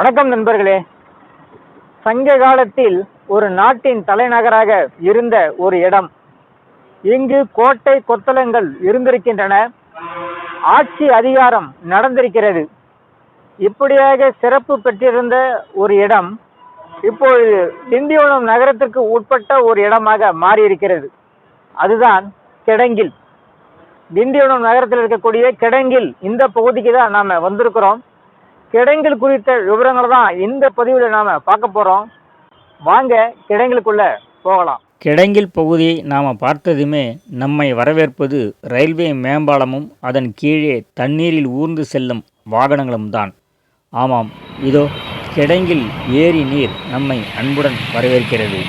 வணக்கம் நண்பர்களே. சங்க காலத்தில் ஒரு நாட்டின் தலைநகராக இருந்த ஒரு இடம். இங்கு கோட்டை கொத்தளங்கள் இருந்திருக்கின்றன. ஆட்சி அதிகாரம் நடந்திருக்கிறது. இப்படியாக சிறப்பு பெற்றிருந்த ஒரு இடம் இப்பொழுது திண்டிவனம் நகரத்திற்கு உட்பட்ட ஒரு இடமாக மாறியிருக்கிறது. அதுதான் கிடங்கில். திண்டிவனம் நகரத்தில் இருக்கக்கூடிய கிடங்கில் இந்த பகுதிக்கு தான் நாம் வந்திருக்கிறோம். கிடங்கில் குறித்த விவரங்களை தான் இந்த பதிவில் நாம் பார்க்க போகிறோம் வாங்க கிடங்கிலுக்குள்ள போகலாம். கிடங்கில் பகுதியை நாம் பார்த்ததுமே நம்மை வரவேற்பது ரயில்வே மேம்பாலமும் அதன் கீழே தண்ணீரில் ஊர்ந்து செல்லும் வாகனங்களும் தான். ஆமாம் இதோ கிடங்கில் ஏரி நீர் நம்மை அன்புடன் வரவேற்கிறது.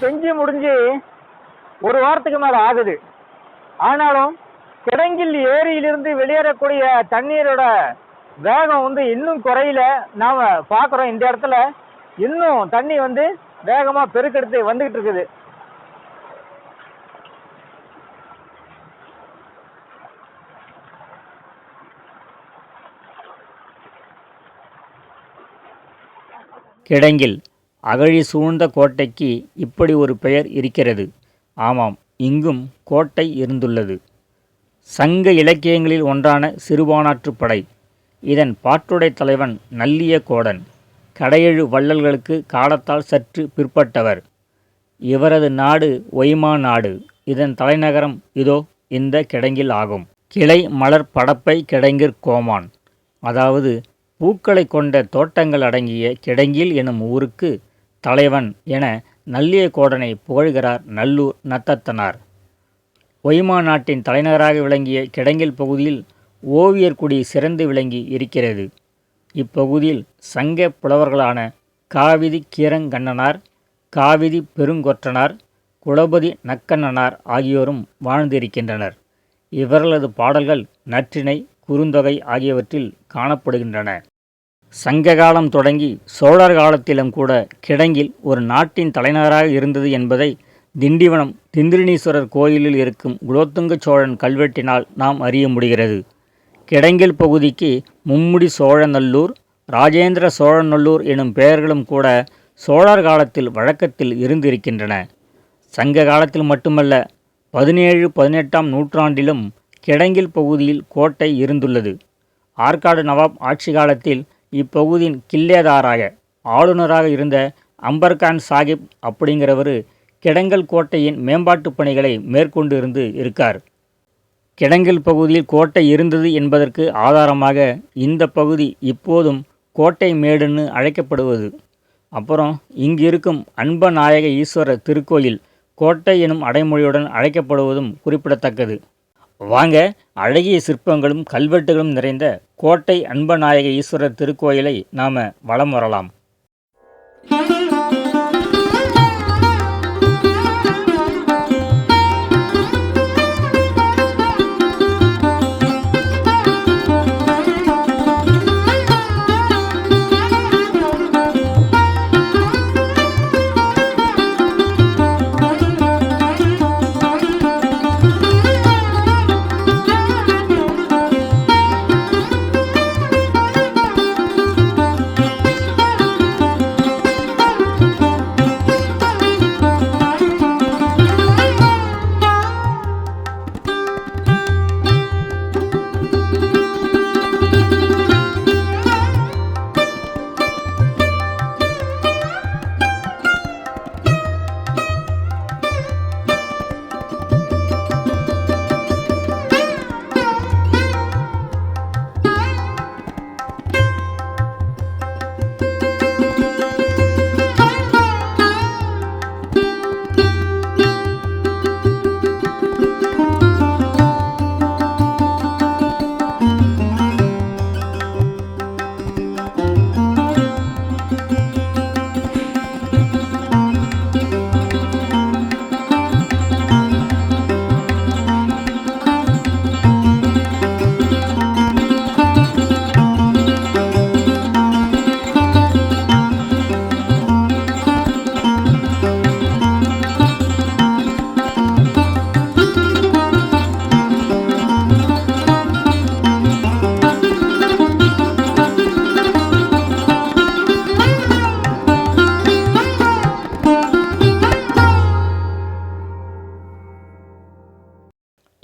செஞ்சு முடிஞ்சு ஒரு வாரத்துக்கு மேலே ஆகுது. ஆனாலும் கிடங்கில் ஏரியிலிருந்து வெளியேறக்கூடிய தண்ணீரோட வேகம் வந்து இன்னும் குறையில. நாம் பார்க்குறோம் இந்த இடத்துல இன்னும் தண்ணி வந்து வேகமாக பெருக்கெடுத்து வந்துக்கிட்டு இருக்குது. கிடங்கில் அகழி சூழ்ந்த கோட்டைக்கு இப்படி ஒரு பெயர் இருக்கிறது. ஆமாம் இங்கும் கோட்டை இருந்துள்ளது. சங்க இலக்கியங்களில் ஒன்றான சிறுபானாற்றுப் படை. இதன் பாட்டுடை தலைவன் நல்லிய கோடன். கடையெழு வள்ளல்களுக்கு காலத்தால் சற்று பிற்பட்டவர். இவரது நாடு ஒய்மா நாடு. இதன் தலைநகரம் இதோ இந்த கிடங்கில் ஆகும். கிளை மலர் படப்பை கிடங்கிற் கோமான். அதாவது பூக்களை கொண்ட தோட்டங்கள் அடங்கிய கிடங்கில் எனும் ஊருக்கு தலைவன் என நல்லிய கோடனை புகழ்கிறார் நல்லூர் நத்தத்தனார். ஒய்மா நாட்டின் தலைநகராக விளங்கிய கிடங்கில் பகுதியில் ஓவியர் குடி சிறந்து விளங்கி இருக்கிறது. இப்பகுதியில் சங்க புலவர்களான காவிதி கீரங்கண்ணனார் காவிதி பெருங்கொற்றனார் குலபதி நக்கண்ணனார் ஆகியோரும் வாழ்ந்திருக்கின்றனர். இவர்களது பாடல்கள் நற்றிணை குறுந்தொகை ஆகியவற்றில் காணப்படுகின்றன. சங்ககாலம் தொடங்கி சோழர் காலத்திலும் கூட கிடங்கில் ஒரு நாட்டின் தலைநகராக இருந்தது என்பதை திண்டிவனம் திந்திரினீஸ்வரர் கோயிலில் இருக்கும் குலோத்துங்க சோழன் கல்வெட்டினால் நாம் அறிய முடிகிறது. கிடங்கில் பகுதிக்கு மும்முடி சோழநல்லூர் ராஜேந்திர சோழநல்லூர் எனும் பெயர்களும் கூட சோழர் காலத்தில் வழக்கத்தில் இருந்திருக்கின்றன. சங்க காலத்தில் மட்டுமல்ல பதினேழு பதினெட்டாம் நூற்றாண்டிலும் கிடங்கில் பகுதியில் கோட்டை இருந்துள்ளது. ஆற்காடு நவாப் ஆட்சி காலத்தில் இப்பகுதியின் கில்லேதாராக ஆளுநராக இருந்த அம்பர்கான் சாஹிப் அப்படிங்கிறவர் கிடங்கல் கோட்டையின் மேம்பாட்டுப் பணிகளை மேற்கொண்டு இருந்து இருக்கார். கிடங்கல் பகுதியில் கோட்டை இருந்தது என்பதற்கு ஆதாரமாக இந்த பகுதி இப்போதும் கோட்டை மேடுன்னு அழைக்கப்படுவது. அப்புறம் இங்கு இருக்கும் அன்பநாயக ஈஸ்வரர் திருக்கோயில் கோட்டை எனும் அடைமொழியுடன் அழைக்கப்படுவதும் குறிப்பிடத்தக்கது. வாங்க அழகிய சிற்பங்களும் கல்வெட்டுகளும் நிறைந்த கோட்டை அன்பநாயக ஈஸ்வரர் திருக்கோயிலை நாம் வலம் வரலாம்.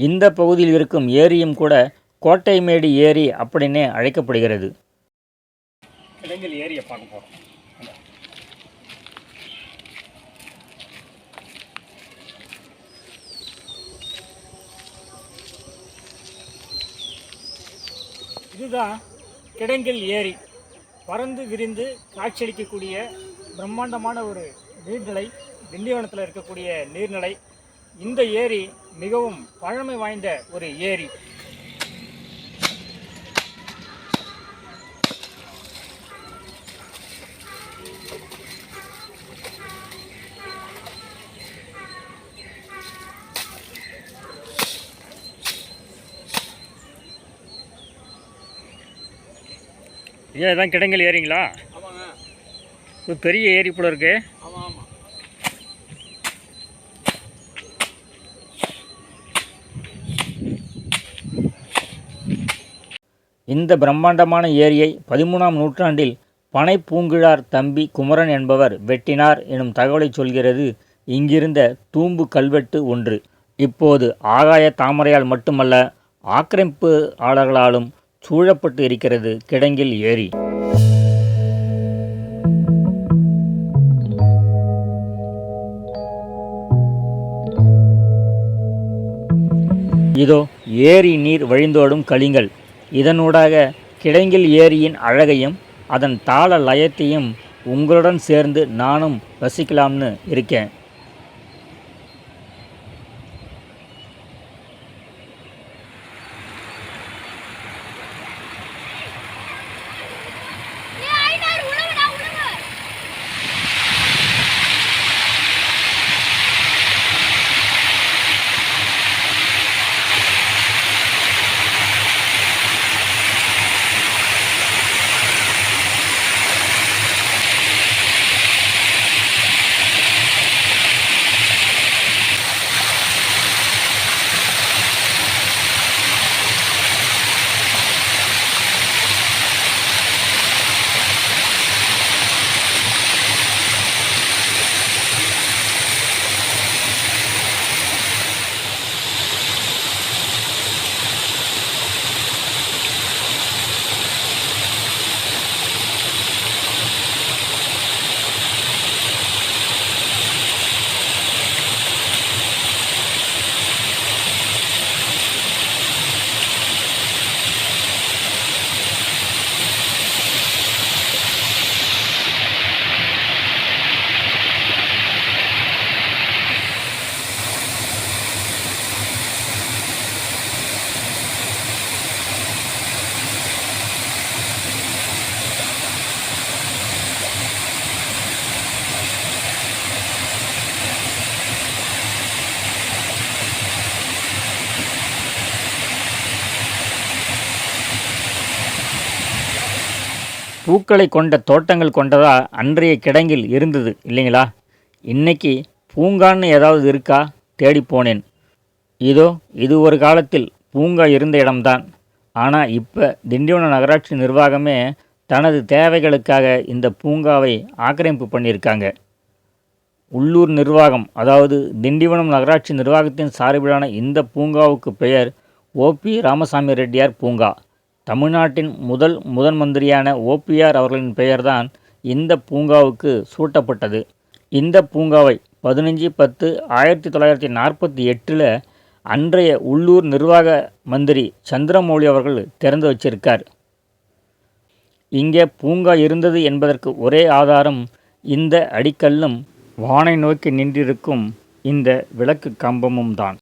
இந்த பகுதியில் இருக்கும் ஏரியும் கூட கோட்டைமேடு ஏரி அப்படின்னே அழைக்கப்படுகிறது. கிடங்கில் ஏரியை பார்க்க போகிறோம் இதுதான் கிடங்கில் ஏரி. பறந்து விரிந்து காட்சியளிக்கக்கூடிய பிரம்மாண்டமான ஒரு நீர்நிலை திண்டிவனத்தில் இருக்கக்கூடிய நீர்நிலை. இந்த ஏரி மிகவும் பழமை வாய்ந்த ஒரு ஏரி. ஏன் இதான் கிடங்கல் ஏரிங்களா பெரிய ஏரி போல இருக்கு. இந்த பிரம்மாண்டமான ஏரியை பதிமூணாம் நூற்றாண்டில் பனை பூங்கிழார் தம்பி குமரன் என்பவர் வெட்டினார் எனும் தகவலை சொல்கிறது இங்கிருந்த தூம்பு கல்வெட்டு ஒன்று. இப்போது ஆகாய தாமரையால் மட்டுமல்ல ஆக்கிரமிப்பாளர்களாலும் சூழப்பட்டு இருக்கிறது கிடங்கில் ஏரி. இதோ ஏரி நீர் வழிந்தோடும் களிங்கள் இதனூடாக கிடங்கில் ஏரியின் அழகையும் அதன் தாள லயத்தையும் உங்களுடன் சேர்ந்து நானும் ரசிக்கலாம்னு இருக்கேன். பூக்களை கொண்ட தோட்டங்கள் கொண்டதா அன்றைய கிடங்கில் இருந்தது இல்லைங்களா? இன்னைக்கு பூங்கான்னு ஏதாவது இருக்கா? தேடி போனேன். இதோ இது ஒரு காலத்தில் பூங்கா இருந்த இடம்தான். ஆனால் இப்போ திண்டிவனம் நகராட்சி நிர்வாகமே தனது தேவைகளுக்காக இந்த பூங்காவை ஆக்கிரமிப்பு பண்ணியிருக்காங்க. உள்ளூர் நிர்வாகம் அதாவது திண்டிவனம் நகராட்சி நிர்வாகத்தின் சார்பிலான இந்த பூங்காவுக்கு பெயர் ஓபி ராமசாமி ரெட்டியார் பூங்கா. தமிழ்நாட்டின் முதல் முதன் மந்திரியான ஓபிஆர் அவர்களின் பெயர்தான் இந்த பூங்காவுக்கு சூட்டப்பட்டது. இந்த பூங்காவை பதினஞ்சு பத்து ஆயிரத்தி தொள்ளாயிரத்தி நாற்பத்தி எட்டில் அன்றைய உள்ளூர் நிர்வாக மந்திரி சந்திரமௌலி அவர்கள் திறந்து வச்சிருக்கார். இங்கே பூங்கா இருந்தது என்பதற்கு ஒரே ஆதாரம் இந்த அடிக்கல்லும் வானை நோக்கி நின்றிருக்கும் இந்த விளக்கு கம்பமும் தான்